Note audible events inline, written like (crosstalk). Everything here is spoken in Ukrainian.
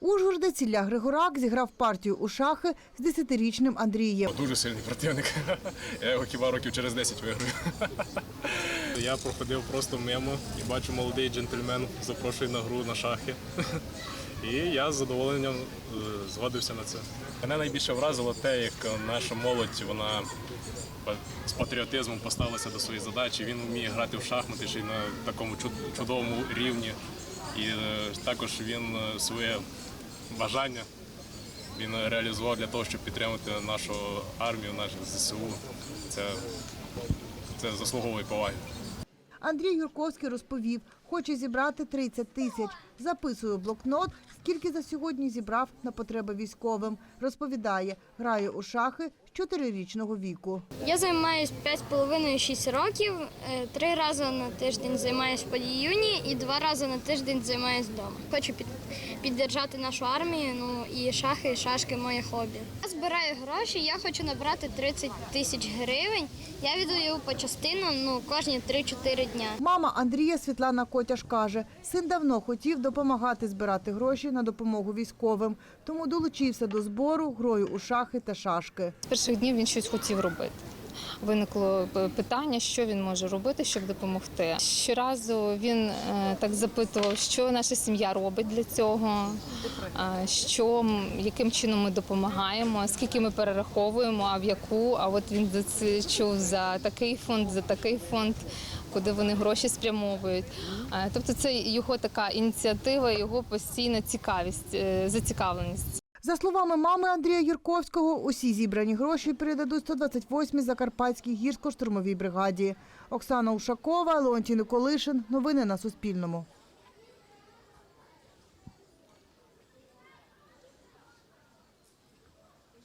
Ужгородець Ілля Григорак зіграв партію у шахи з 10-річним Андрієм. Дуже сильний противник. (laughs) Я його хіба років через 10 виграю. Я проходив просто мимо і бачу молодий джентльмен запрошує на гру на шахи. І я з задоволенням е, згодився на це. Мене найбільше вразило те, як наша молодь вона з патріотизмом поставилася до своєї задачі. Він вміє грати в шахмати ще й на такому чуд- чудовому рівні. І е, також він е, своє бажання він реалізував для того, щоб підтримати нашу армію, нашу ЗСУ. Це, це заслуговує поваги. Андрій Юрковський розповів, хоче зібрати 30 тисяч. Записує блокнот, скільки за сьогодні зібрав на потреби військовим. Розповідає, грає у шахи з 4-річного віку. Я займаюся 5,5-6 років. Е, Три рази на тиждень займаюся в поліюні і два рази на тиждень займаюся вдома. Хочу під, піддержати нашу армію. Ну і шахи, і шашки моє хобі. Я збираю гроші. Я хочу набрати 30 тисяч гривень. Я віддаю по частину ну кожні 3-4 дня. Мама Андрія Світлана Котяш каже, син давно хотів допомагати збирати гроші на допомогу військовим, тому долучився до збору грою у шахи та шашки. З перших днів він щось хотів робити. Виникло питання, що він може робити, щоб допомогти. Щоразу він е, так запитував, що наша сім'я робить для цього, е, що яким чином ми допомагаємо, скільки ми перераховуємо, а в яку. А от він чув за такий фонд, за такий фонд, куди вони гроші спрямовують. Е, Тобто, це його така ініціатива, його постійна цікавість, е, зацікавленість. За словами мами Андрія Юрковського, усі зібрані гроші передадуть 128-й Закарпатській гірсько-штурмовій бригаді. Оксана Ушакова, Леонтій Николишин. Новини на Суспільному.